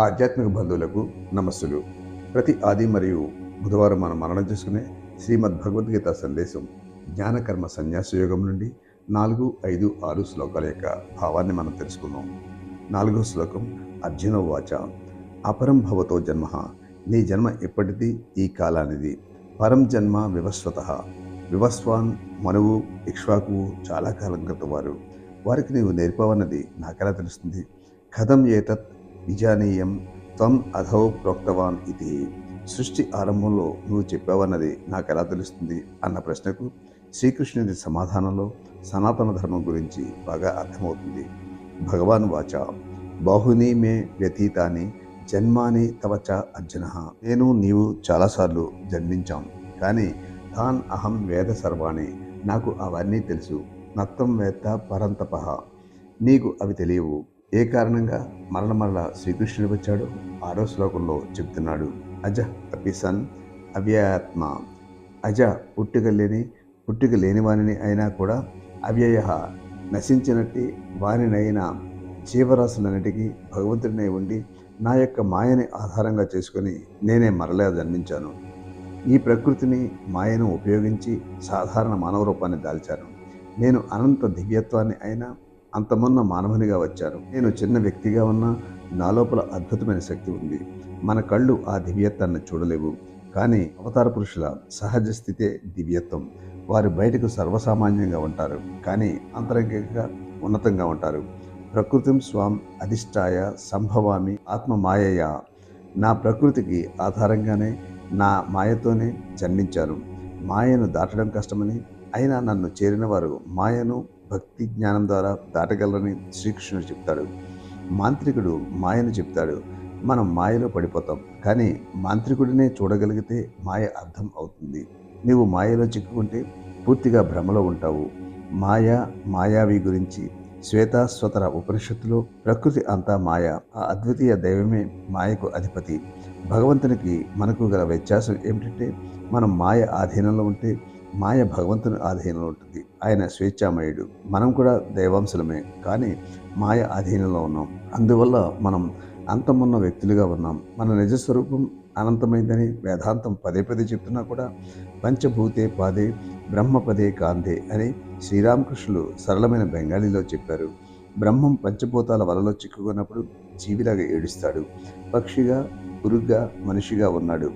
ఆధ్యాత్మిక బంధువులకు నమస్సులు. ప్రతి ఆది మరియు బుధవారం మనం మరణం చేసుకునే శ్రీమద్ భగవద్గీత సందేశం జ్ఞానకర్మ సన్యాస యోగం నుండి నాలుగు ఐదు ఆరు శ్లోకాల యొక్క భావాన్ని మనం తెలుసుకుందాం. నాలుగో శ్లోకం అర్జున వాచ. అపరం భవతో జన్మ. నీ జన్మ ఎప్పటిది? ఈ కాలానిది. పరం జన్మ వివస్వత. వివస్వాన్ మనువు ఇక్ష్వాకు చాలా కాలం క్రితం వారు. వారికి నీవు నేర్పవన్నది నాకెలా తెలుస్తుంది? కథం ఏతత్ విజానీయం త్వం అధౌ ప్రోక్తవాన్ ఇది. సృష్టి ఆరంభంలో నువ్వు చెప్పావన్నది నాకు ఎలా తెలుస్తుంది? అన్న ప్రశ్నకు శ్రీకృష్ణుని సమాధానంలో సనాతన ధర్మం గురించి బాగా అర్థమవుతుంది. భగవాన్ వాచ బాహుని మే వ్యతీతాని జన్మాని తవచ అర్జున. నేను నీవు చాలాసార్లు జన్మించాం కానీ తాన్ అహం వేద సర్వాణి నాకు అవన్నీ తెలుసు. నత్తం వేత్త పరంతపహ నీకు అవి తెలియవు. ఏ కారణంగా మరల మరల శ్రీకృష్ణుడు వచ్చాడు ఆరో శ్లోకంలో చెప్తున్నాడు. అజ అపి సన్ అవ్యయాత్మ. అజ పుట్టుక లేని పుట్టుక లేని వాణిని అయినా కూడా అవ్యయ. నశించినట్టి వానినైనా జీవరాశులన్నిటికీ భగవంతుడినే ఉండి నా యొక్క మాయని ఆధారంగా చేసుకొని నేనే మరలా జన్మించాను. ఈ ప్రకృతిని మాయను ఉపయోగించి సాధారణ మానవ రూపాన్ని దాల్చాను. నేను అనంత దివ్యత్వాన్ని అయినా అంతమున్న మానవునిగా వచ్చారు. నేను చిన్న వ్యక్తిగా ఉన్నా నా లోపల అద్భుతమైన శక్తి ఉంది. మన కళ్ళు ఆ దివ్యత్వాన్ని చూడలేవు. కానీ అవతార పురుషుల సహజ స్థితే దివ్యత్వం. వారు బయటకు సర్వసామాన్యంగా ఉంటారు. కానీ అంతరంగికంగా ఉన్నతంగా ఉంటారు. ప్రకృతిం స్వాం అధిష్టాయ సంభవామి ఆత్మ మాయయ. నా ప్రకృతికి ఆధారంగానే నా మాయతోనే జన్మించాను మాయను దాటడం కష్టమని అయినా నన్ను చేరిన వారు మాయను భక్తి జ్ఞానం ద్వారా దాటగలరని శ్రీకృష్ణుడు చెప్తాడు. మాంత్రికుడు మాయను చెప్తాడు. మనం మాయలో పడిపోతాం. కానీ మాంత్రికుడినే చూడగలిగితే మాయ అర్థం అవుతుంది. నీవు మాయలో చిక్కుకుంటే పూర్తిగా భ్రమలో ఉంటావు. మాయ మాయావి గురించి శ్వేతాస్వతర ఉపనిషత్తులో ప్రకృతి అంతా మాయ. ఆ అద్వితీయ దైవమే మాయకు అధిపతి. భగవంతునికి మనకు గల వ్యత్యాసం ఏమిటంటే మనం మాయ ఆధీనంలో ఉంటే మాయ భగవంతుని ఆధీనంలో ఉంటుంది. ఆయన స్వేచ్ఛామయుడు. మనం కూడా దైవాంశులమే. కానీ మాయ అధీనంలో ఉన్నాం. అందువల్ల మనం అంతమున్న వ్యక్తులుగా ఉన్నాం. మన నిజస్వరూపం అనంతమైందని వేదాంతం పదే పదే చెప్తున్నా కూడా పంచభూతే పాదే బ్రహ్మపదే కాంతే అని శ్రీరామకృష్ణులు సరళమైన బెంగాలీలో చెప్పారు. బ్రహ్మం పంచభూతాల వలలో చిక్కుకున్నప్పుడు జీవిలాగా ఏడుస్తాడు. పక్షిగా పురుగ్గా మనిషిగా ఉన్నాడు.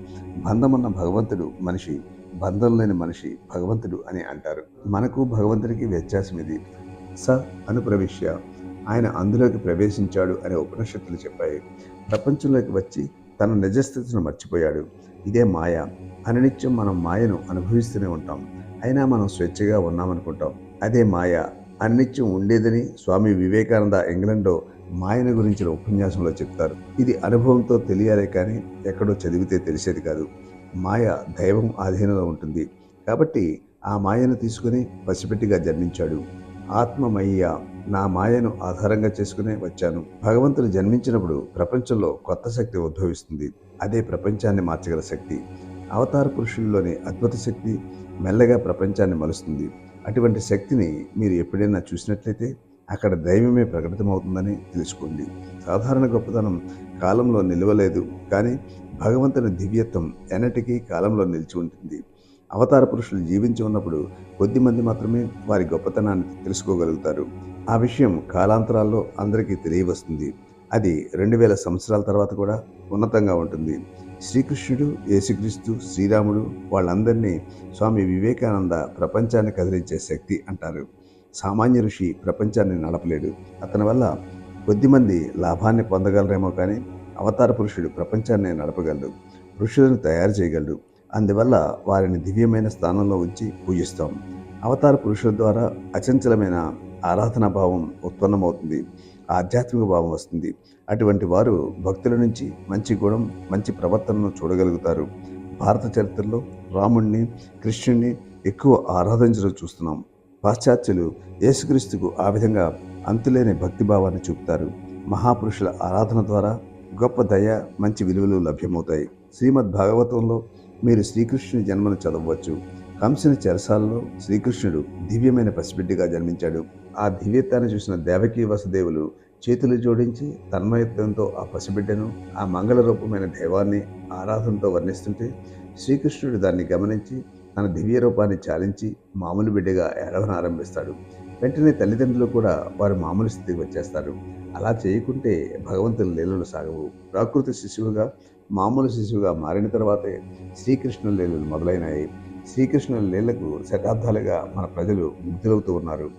బంధమున్న భగవంతుడు మనిషి. బంధం లేని మనిషి భగవంతుడు అని అంటారు. మనకు భగవంతుడికి వ్యత్యాసం ఇది స అనుప్రవిశ్య. ఆయన అందులోకి ప్రవేశించాడు అనే ఉపనిషత్తులు చెప్పాయి. ప్రపంచంలోకి వచ్చి తన నిజస్థితిని మర్చిపోయాడు. ఇదే మాయ. అననిత్యం మనం మాయను అనుభవిస్తూనే ఉంటాం. అయినా మనం స్వేచ్ఛగా ఉన్నామనుకుంటాం. అదే మాయ. అనిత్యం ఉండేదని స్వామి వివేకానంద ఇంగ్లండ్లో మాయను గురించిన ఉపన్యాసంలో చెప్తారు. ఇది అనుభవంతో తెలియాలే కానీ ఎక్కడో చదివితే తెలిసేది కాదు. మాయ దైవం ఆధీనంలో ఉంటుంది. కాబట్టి ఆ మాయను తీసుకుని పసిపెట్టిగా జన్మించాడు. ఆత్మమయ్య నా మాయను ఆధారంగా చేసుకునే వచ్చాను. భగవంతుడు జన్మించినప్పుడు ప్రపంచంలో కొత్త శక్తి ఉద్భవిస్తుంది. అదే ప్రపంచాన్ని మార్చగల శక్తి. అవతార పురుషుల్లోని అద్భుత శక్తి మెల్లగా ప్రపంచాన్ని మలుస్తుంది. అటువంటి శక్తిని మీరు ఎప్పుడైనా చూసినట్లయితే అక్కడ దైవమే ప్రకటితమవుతుందని తెలుసుకోండి. సాధారణ గొప్పతనం కాలంలో నిలవలేదు. కానీ భగవంతుని దివ్యత్వం ఎన్నటికీ కాలంలో నిలిచి ఉంటుంది. అవతార పురుషులు జీవించి ఉన్నప్పుడు కొద్దిమంది మాత్రమే వారి గొప్పతనాన్ని తెలుసుకోగలుగుతారు. ఆ విషయం కాలాంతరాల్లో అందరికీ తెలియవస్తుంది. అది రెండు వేల సంవత్సరాల తర్వాత కూడా ఉన్నతంగా ఉంటుంది. శ్రీకృష్ణుడు యేసుక్రీస్తు శ్రీరాముడు వాళ్ళందరినీ స్వామి వివేకానంద ప్రపంచాన్ని కదిలించే శక్తి అంటారు. సామాన్య ఋషి ప్రపంచాన్ని నడపలేడు. అతని వల్ల కొద్దిమంది లాభాన్ని పొందగలరేమో కానీ అవతార పురుషుడు ప్రపంచాన్ని నడపగలడు ఋషులను తయారు చేయగలడు. అందువల్ల వారిని దివ్యమైన స్థానంలో ఉంచి పూజిస్తాం. అవతార పురుషుల ద్వారా అచంచలమైన ఆరాధనా భావం ఉత్పన్నమవుతుంది ఆధ్యాత్మిక భావం వస్తుంది. అటువంటి వారు భక్తుల నుంచి మంచి గుణం మంచి ప్రవర్తనను చూడగలుగుతారు. భారత చరిత్రలో రాముణ్ణి కృష్ణుణ్ణి ఎక్కువ ఆరాధించడం చూస్తున్నాం. పాశ్చాత్యులు యేసుక్రీస్తుకు ఆ విధంగా అంతులేని భక్తిభావాన్ని చూపుతారు. మహాపురుషుల ఆరాధన ద్వారా గొప్ప దయ మంచి విలువలు లభ్యమవుతాయి. శ్రీమద్ భాగవతంలో మీరు శ్రీకృష్ణుని జన్మను చదవవచ్చు. కంసుని చెరసాలలో శ్రీకృష్ణుడు దివ్యమైన పసిబిడ్డగా జన్మించాడు. ఆ దివ్యత్వాన్ని చూసిన దేవకీ వసుదేవులు చేతులు జోడించి తన్మయత్వంతో ఆ పసిబిడ్డను ఆ మంగళ రూపమైన దైవాన్ని ఆరాధనతో వర్ణిస్తుంటే శ్రీకృష్ణుడు దాన్ని గమనించి తన దివ్య రూపాన్ని చాలించి మామూలు బిడ్డగా ఏడవనారంభిస్తాడు వెంటనే తల్లిదండ్రులు కూడా వారు మామూలు స్థితికి వచ్చేస్తారు. అలా చేయకుంటే భగవంతుని లీలలు సాగవు. ప్రాకృతి శిశువుగా మామూలు శిశువుగా మారిన తర్వాతే శ్రీకృష్ణ లీలలు మొదలైనాయి. శ్రీకృష్ణుల లీలకు శతాబ్దాలుగా మన ప్రజలు ముగ్ధులవుతూ ఉన్నారు.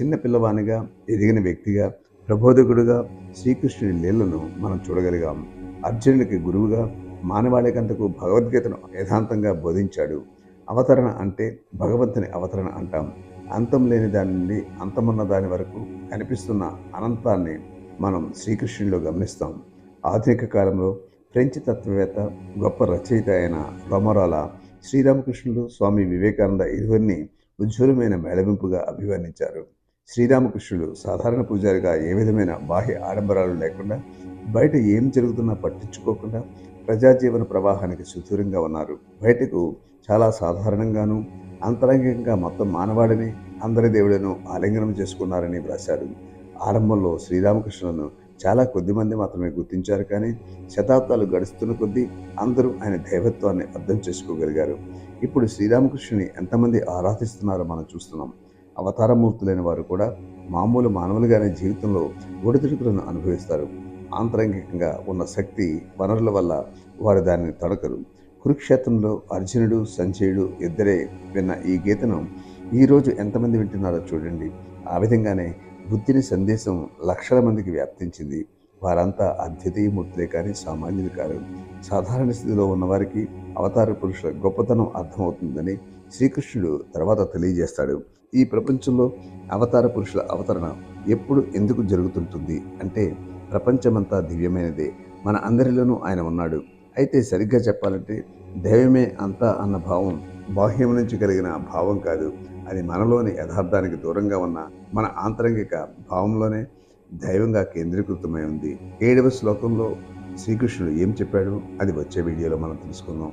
చిన్న పిల్లవానిగా ఎదిగిన వ్యక్తిగా ప్రబోధకుడుగా శ్రీకృష్ణుని లీలను మనం చూడగలిగాం. అర్జునుడికి గురువుగా మానవాళికంతకు భగవద్గీతను యథాంతంగా బోధించాడు. అవతరణ అంటే భగవంతుని అవతరణ అంటాం. అంతం లేని దాని నుండి అంతమున్న దాని వరకు కనిపిస్తున్న అనంతాన్ని మనం శ్రీకృష్ణుడిలో గమనిస్తాం. ఆధునిక కాలంలో ఫ్రెంచ్ తత్వవేత్త గొప్ప రచయిత అయిన రొమరాల శ్రీరామకృష్ణులు స్వామి వివేకానంద ఇరువురిని ఉజ్వలమైన మేళవింపుగా అభివర్ణించారు. శ్రీరామకృష్ణుడు సాధారణ పూజారిగా ఏ విధమైన బాహ్య ఆడంబరాలు లేకుండా బయట ఏం జరుగుతున్నా పట్టించుకోకుండా ప్రజాజీవన ప్రవాహానికి సుదూరంగా ఉన్నారు. బయటకు చాలా సాధారణంగాను అంతరంగికంగా మొత్తం మానవాడిని అందరి దేవుడను ఆలింగనం చేసుకున్నారని వ్రాశారు. ఆరంభంలో శ్రీరామకృష్ణులను చాలా కొద్ది మంది మాత్రమే గుర్తించారు కానీ శతాబ్దాలు గడుస్తున్న కొద్దీ అందరూ ఆయన దైవత్వాన్ని అర్థం చేసుకోగలిగారు. ఇప్పుడు శ్రీరామకృష్ణుని ఎంతమంది ఆరాధిస్తున్నారో మనం చూస్తున్నాం. అవతారమూర్తులైన వారు కూడా మామూలు మానవులుగానే జీవితంలో ఒడిదుడుకులను అనుభవిస్తారు. ఆంతరంగికంగా ఉన్న శక్తి వనరుల వల్ల వారు దానిని తడకరు. కురుక్షేత్రంలో అర్జునుడు సంజయుడు ఇద్దరే విన్న ఈ గీతను ఈరోజు ఎంతమంది వింటున్నారో చూడండి. ఆ విధంగానే బుద్ధిని సందేశం లక్షల మందికి వ్యాప్తించింది. వారంతా అద్వితీయమూర్తులే కానీ సామాన్యులు కారు. సాధారణ స్థితిలో ఉన్నవారికి అవతార పురుషుల గొప్పతనం అర్థమవుతుందని శ్రీకృష్ణుడు తర్వాత తెలియజేస్తాడు. ఈ ప్రపంచంలో అవతార పురుషుల అవతరణ ఎప్పుడు ఎందుకు జరుగుతుంటుంది అంటే ప్రపంచమంతా దివ్యమైనదే. మన అందరిలోనూ ఆయన ఉన్నాడు. అయితే సరిగ్గా చెప్పాలంటే దైవమే అంతా అన్న భావం బాహ్యం నుంచి కలిగిన భావం కాదు. అది మనలోని యథార్థానికి దూరంగా ఉన్న మన ఆంతరంగిక భావంలోనే దైవంగా కేంద్రీకృతమై ఉంది. ఏడవ శ్లోకంలో శ్రీకృష్ణుడు ఏం చెప్పాడు? అది వచ్చే వీడియోలో మనం తెలుసుకుందాం.